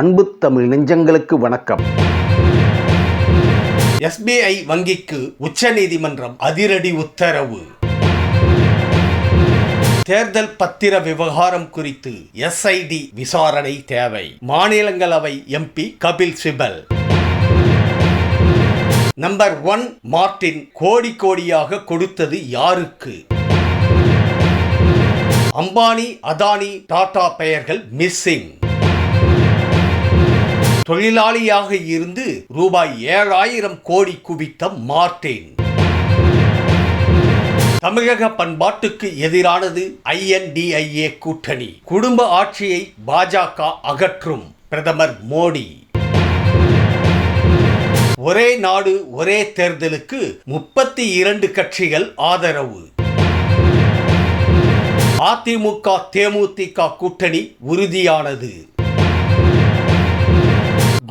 அன்பு தமிழ் நெஞ்சங்களுக்கு வணக்கம். எஸ்பிஐ வங்கிக்கு உச்சநீதிமன்றம் அதிரடி உத்தரவு. தேர்தல் பத்திர விவகாரம் குறித்து எஸ்ஐடி விசாரணை தேவை. மாநிலங்களவை MP Kapil Sibal. Number one Martin கோடி கோடியாக கொடுத்தது யாருக்கு? அம்பானி அதானி டாடா பெயர்கள் மிஸ்ஸிங். தொழிலாளியாக இருந்து ரூபாய் ஏழாயிரம் கோடி குவித்த மார்டின் தமிழக பண்பாட்டுக்கு எதிரானது ஐஎன்டிஐஏ கூட்டணி. குடும்ப ஆட்சியை பாஜக அகற்றும் பிரதமர் மோடி. ஒரே நாடு ஒரே தேர்தலுக்கு முப்பத்தி இரண்டு கட்சிகள் ஆதரவு. அதிமுக தேமுதிக கூட்டணி உறுதியானது.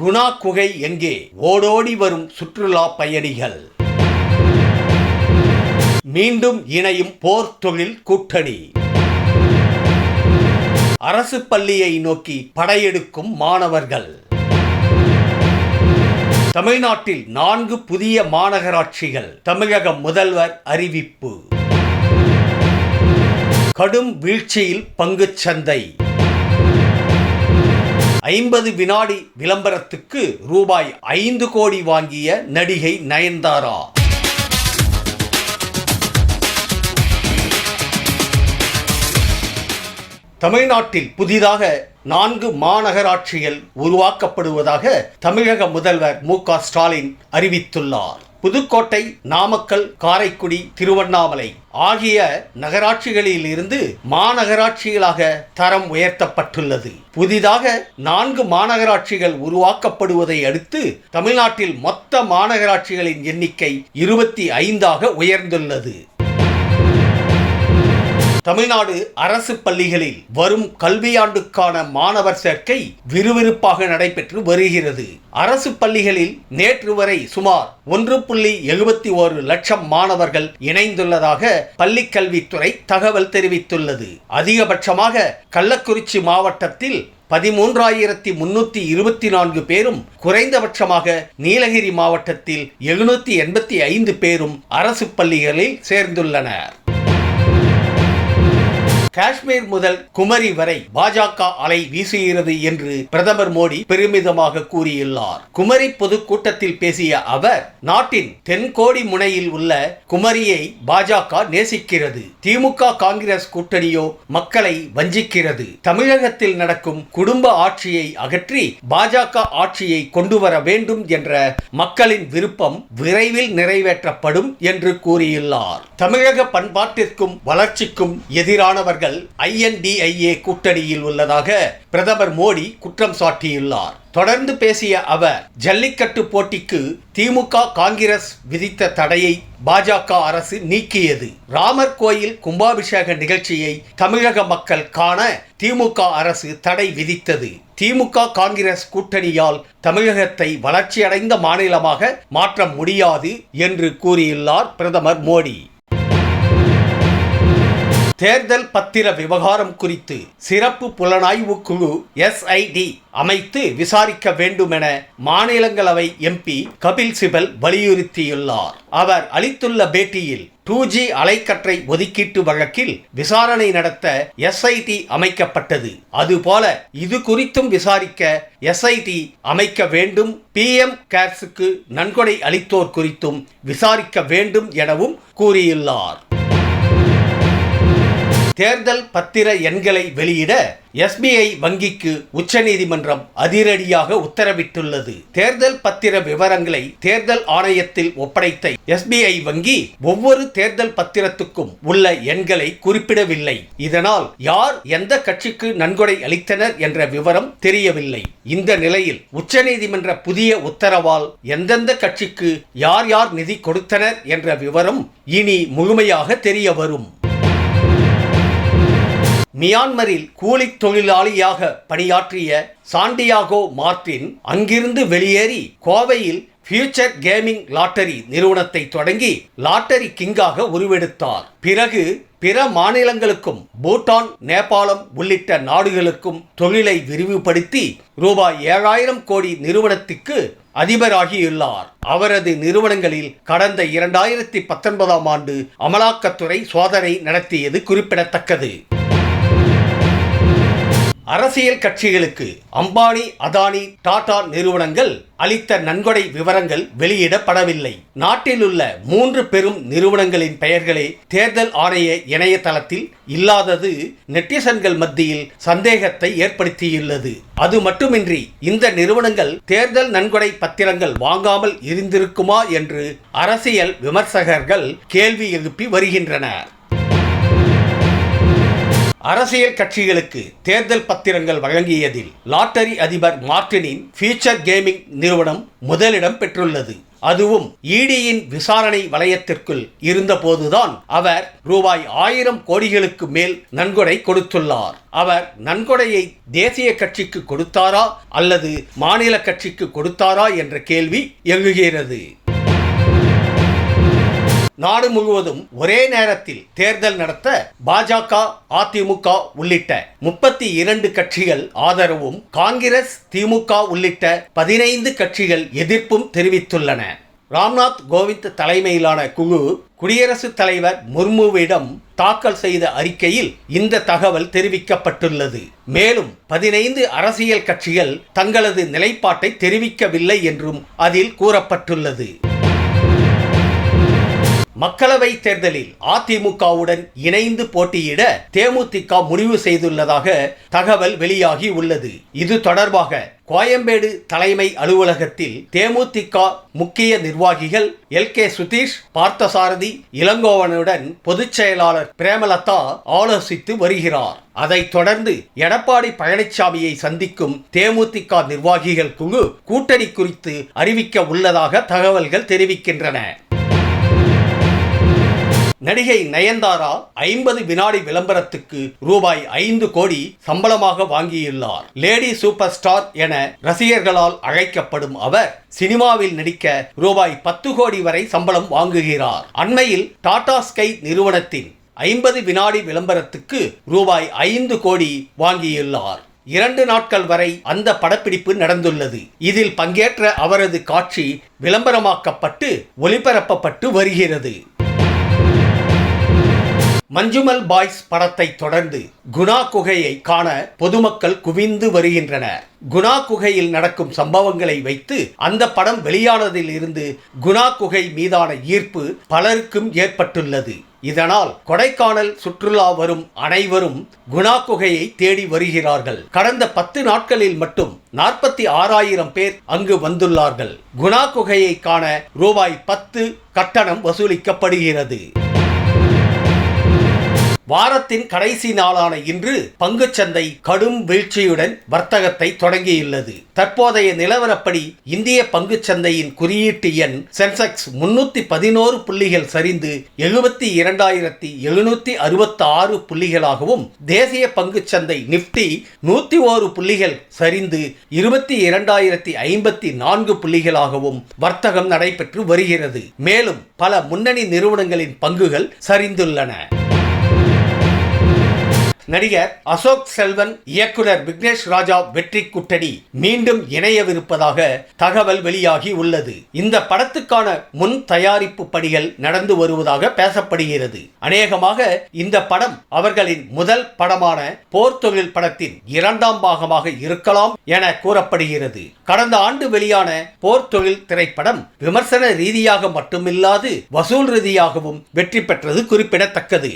குணா குகை எங்கே? ஓடோடி வரும் சுற்றுலா பயணிகள். மீண்டும் இணையும் போர் தொழில் கூட்டணி. அரசு பள்ளியை நோக்கி படையெடுக்கும் மாணவர்கள். தமிழ்நாட்டில் நான்கு புதிய மாநகராட்சிகள். தமிழக முதல்வர் அறிவிப்பு. கடும் வீழ்ச்சியில் பங்குச் சந்தை. ஐம்பது வினாடி விளம்பரத்துக்கு ரூபாய் ஐந்து கோடி வாங்கிய நடிகை நயன்தாரா. தமிழ்நாட்டில் புதிதாக நான்கு மாநகராட்சிகள் உருவாக்கப்படுவதாக தமிழக முதல்வர் மு க ஸ்டாலின் அறிவித்துள்ளார். புதுக்கோட்டை நாமக்கல் காரைக்குடி திருவண்ணாமலை ஆகிய நகராட்சிகளில் இருந்து மாநகராட்சிகளாக தரம் உயர்த்தப்பட்டுள்ளது. புதிதாக நான்கு மாநகராட்சிகள் உருவாக்கப்படுவதை அடுத்து தமிழ்நாட்டில் மொத்த மாநகராட்சிகளின் எண்ணிக்கை இருபத்தி ஐந்தாக உயர்ந்துள்ளது. தமிழ்நாடு அரசு பள்ளிகளில் வரும் கல்வியாண்டுக்கான மாணவர் சேர்க்கை விறுவிறுப்பாக நடைபெற்று வருகிறது. அரசு பள்ளிகளில் நேற்று வரை சுமார் ஒன்று புள்ளி எழுபத்தி ஒரு லட்சம் மாணவர்கள் இணைந்துள்ளதாக பள்ளிக்கல்வித்துறை தகவல் தெரிவித்துள்ளது. அதிகபட்சமாக கள்ளக்குறிச்சி மாவட்டத்தில் பதிமூன்றாயிரத்தி முன்னூத்தி இருபத்தி நான்கு பேரும் குறைந்தபட்சமாக நீலகிரி மாவட்டத்தில் எழுநூத்தி எண்பத்தி ஐந்து பேரும் அரசு பள்ளிகளில் சேர்ந்துள்ளனர். காஷ்மீர் முதல் குமரி வரை பாஜக அலை வீசுகிறது என்று பிரதமர் மோடி பெருமிதமாக கூறியுள்ளார். குமரி பொதுக்கூட்டத்தில் பேசிய அவர் நாட்டின் தென்கோடி முனையில் உள்ள குமரியை பாஜக நேசிக்கிறது. திமுக காங்கிரஸ் கூட்டணியோ மக்களை வஞ்சிக்கிறது. தமிழகத்தில் நடக்கும் குடும்ப ஆட்சியை அகற்றி பாஜக ஆட்சியை கொண்டு வர வேண்டும் என்ற மக்களின் விருப்பம் விரைவில் நிறைவேற்றப்படும் என்று கூறியுள்ளார். தமிழக பண்பாட்டிற்கும் வளர்ச்சிக்கும் எதிரானவர்கள் ஐஎன்டிஐஏ கூட்டணியில் உள்ளதாக பிரதமர் மோடி குற்றம் சாட்டியுள்ளார். தொடர்ந்து பேசிய அவர் ஜல்லிக்கட்டு போட்டிக்கு திமுக காங்கிரஸ் விதித்த தடையை பாஜக அரசு நீக்கியது. ராமர் கோயில் கும்பாபிஷேக நிகழ்ச்சியை தமிழக மக்கள் காண திமுக அரசு தடை விதித்தது. திமுக காங்கிரஸ் கூட்டணியால் தமிழகத்தை வளர்ச்சியடைந்த மாநிலமாக மாற்ற முடியாது என்று கூறியுள்ளார் பிரதமர் மோடி. தேர்தல் பத்திர விவகாரம் குறித்து சிறப்பு புலனாய்வு குழு எஸ்ஐடி அமைத்து விசாரிக்க வேண்டுமென மாநிலங்களவை எம்பி கபில் சிபல் வலியுறுத்தியுள்ளார். அவர் அளித்துள்ள பேட்டியில் டூ ஜி அலைக்கற்றை ஒதுக்கீட்டு வழக்கில் விசாரணை நடத்த எஸ்ஐடி அமைக்கப்பட்டது. அதுபோல இது குறித்தும் விசாரிக்க எஸ்ஐடி அமைக்க வேண்டும் பிஎம் கேர்ஸுக்கு நன்கொடை அளித்தோர் குறித்தும் விசாரிக்க வேண்டும் எனவும் கூறியுள்ளார். தேர்தல் பத்திர எண்களை வெளியிட எஸ்பிஐ வங்கிக்கு உச்சநீதிமன்றம் அதிரடியாக உத்தரவிட்டுள்ளது. தேர்தல் பத்திர விவரங்களை தேர்தல் ஆணையத்தில் ஒப்படைத்த எஸ்பிஐ வங்கி ஒவ்வொரு தேர்தல் பத்திரத்துக்கும் உள்ள எண்களை குறிப்பிடவில்லை. இதனால் யார் எந்த கட்சிக்கு நன்கொடை அளித்தனர் என்ற விவரம் தெரியவில்லை. இந்த நிலையில் உச்சநீதிமன்ற புதிய உத்தரவால் எந்தெந்த கட்சிக்கு யார் யார் நிதி கொடுத்தனர் என்ற விவரம் இனி முழுமையாக தெரிய வரும் மியான்மரில் கூலி தொழிலாளியாக பணியாற்றிய சாண்டியாகோ மார்டின் அங்கிருந்து வெளியேறி கோவையில் ஃபியூச்சர் கேமிங் லாட்டரி நிறுவனத்தை தொடங்கி லாட்டரி கிங்காக உருவெடுத்தார். பிறகு பிற மாநிலங்களுக்கும் பூட்டான் நேபாளம் உள்ளிட்ட நாடுகளுக்கும் தொழிலை விரிவுபடுத்தி ரூபாய் ஏழாயிரம் கோடி நிறுவனத்துக்கு அதிபராகியுள்ளார். அவரது நிறுவனங்களில் கடந்த இரண்டாயிரத்தி பத்தொன்பதாம் ஆண்டு அமலாக்கத்துறை சோதனை நடத்தியது குறிப்பிடத்தக்கது. அரசியல் கட்சிகளுக்கு அம்பானி அதானி டாடா நிறுவனங்கள் அளித்த நன்கொடை விவரங்கள் வெளியிடப்படவில்லை. நாட்டில் உள்ள மூன்று பெரும் நிறுவனங்களின் பெயர்களே தேர்தல் ஆணைய இணையதளத்தில் இல்லாதது நெட்டிசன்கள் மத்தியில் சந்தேகத்தை ஏற்படுத்தியுள்ளது. அது மட்டுமின்றி இந்த நிறுவனங்கள் தேர்தல் நன்கொடை பத்திரங்கள் வாங்காமல் இருந்திருக்குமா என்று அரசியல் விமர்சகர்கள் கேள்வி எழுப்பி வருகின்றனர். அரசியல் கட்சிகளுக்கு தேர்தல் பத்திரங்கள் வழங்கியதில் லாட்டரி அதிபர் மார்டினின் ஃபியூச்சர் கேமிங் நிறுவனம் முதலிடம் பெற்றுள்ளது. அதுவும் இடியின் விசாரணை வலயத்திற்குள் இருந்தபோதுதான் அவர் ரூபாய் ஆயிரம் கோடிகளுக்கு மேல் நன்கொடை கொடுத்துள்ளார். அவர் நன்கொடையை தேசிய கட்சிக்கு கொடுத்தாரா அல்லது மாநில கட்சிக்கு கொடுத்தாரா என்ற கேள்வி எழுகிறது. நாடு முழுவதும் ஒரே நேரத்தில் தேர்தல் நடத்த பாஜக அதிமுக உள்ளிட்ட முப்பத்தி இரண்டு கட்சிகள் ஆதரவும் காங்கிரஸ் திமுக உள்ளிட்ட பதினைந்து கட்சிகள் எதிர்ப்பும் தெரிவித்துள்ளன. ராம்நாத் கோவிந்த் தலைமையிலான குழு குடியரசுத் தலைவர் முர்முவிடம் தாக்கல் செய்த அறிக்கையில் இந்த தகவல் தெரிவிக்கப்பட்டுள்ளது. மேலும் பதினைந்து அரசியல் கட்சிகள் தங்களது நிலைப்பாட்டை தெரிவிக்கவில்லை என்றும் அதில் கூறப்பட்டுள்ளது. மக்களவை தேர்தலில் அதிமுகவுடன் இணைந்து போட்டியிட தேமுதிக முடிவு செய்துள்ளதாக தகவல் வெளியாகி உள்ளது. இது தொடர்பாக கோயம்பேடு தலைமை அலுவலகத்தில் தேமுதிக முக்கிய நிர்வாகிகள் எல். கே. சுதீஷ் பார்த்தசாரதி இளங்கோவனுடன் பொதுச் செயலாளர் பிரேமலதா ஆலோசித்து வருகிறார். அதைத் தொடர்ந்து எடப்பாடி பழனிசாமியை சந்திக்கும் தேமுதிக நிர்வாகிகள் குழு கூட்டணி குறித்து அறிவிக்க உள்ளதாக தகவல்கள் தெரிவிக்கின்றன. நடிகை நயன்தாரா ஐம்பது வினாடி விளம்பரத்துக்கு ரூபாய் ஐந்து கோடி சம்பளமாக வாங்கியுள்ளார். லேடி சூப்பர் ஸ்டார் என ரசிகர்களால் அழைக்கப்படும் அவர் சினிமாவில் நடிக்க ரூபாய் பத்து கோடி வரை சம்பளம் வாங்குகிறார். அண்மையில் டாடா ஸ்கை நிறுவனத்தின் ஐம்பது வினாடி விளம்பரத்துக்கு ரூபாய் ஐந்து கோடி வாங்கியுள்ளார். இரண்டு நாட்கள் வரை அந்த படப்பிடிப்பு நடந்துள்ளது. இதில் பங்கேற்ற அவரது காட்சி விளம்பரமாக்கப்பட்டு ஒளிபரப்பப்பட்டு வருகிறது. மஞ்சுமல் பாய்ஸ் படத்தை தொடர்ந்து குணா குகையை காண பொதுமக்கள் குவிந்து வருகின்றனர். குணா குகையில் நடக்கும் சம்பவங்களை வைத்து அந்த படம் வெளியானதில் இருந்து குணா குகை மீதான ஈர்ப்பு பலருக்கும் ஏற்பட்டுள்ளது. இதனால் கொடைக்கானல் சுற்றுலா வரும் அனைவரும் குணா குகையை தேடி வருகிறார்கள். கடந்த பத்து நாட்களில் மட்டும் நாற்பத்தி ஆறாயிரம் பேர் அங்கு வந்துள்ளார்கள். குணா குகையை காண ரூபாய் பத்து கட்டணம் வசூலிக்கப்படுகிறது. வாரத்தின் கடைசி நாளான இன்று பங்குச்சந்தை கடும் வீழ்ச்சியுடன் வர்த்தகத்தை தொடங்கியுள்ளது. தற்போதைய நிலவரப்படி இந்திய பங்குச்சந்தையின் குறியீட்டு எண் சென்செக்ஸ் முன்னூத்தி பதினோரு புள்ளிகள் சரிந்து எழுபத்தி இரண்டாயிரத்தி எழுநூத்தி அறுபத்தி ஆறு புள்ளிகளாகவும் தேசிய பங்குச்சந்தை நிப்டி நூத்தி ஓரு புள்ளிகள் சரிந்து இருபத்தி இரண்டாயிரத்தி ஐம்பத்தி நான்கு புள்ளிகளாகவும் வர்த்தகம் நடைபெற்று வருகிறது. மேலும் பல முன்னணி நிறுவனங்களின் பங்குகள் சரிந்துள்ளன. நடிகர் அசோக் செல்வன் இயக்குனர் விக்னேஷ் ராஜா வெற்றி கூட்டணி மீண்டும் இணையவிருப்பதாக தகவல் வெளியாகி உள்ளது. இந்த படத்துக்கான முன் தயாரிப்பு பணிகள் நடந்து வருவதாக பேசப்படுகிறது. அநேகமாக இந்த படம் அவர்களின் முதல் படமான போர் தொழில் படத்தின் இரண்டாம் பாகமாக இருக்கலாம் என கூறப்படுகிறது. கடந்த ஆண்டு வெளியான போர் தொழில் திரைப்படம் விமர்சன ரீதியாக மட்டுமில்லாது வசூல் ரீதியாகவும் வெற்றி பெற்றது குறிப்பிடத்தக்கது.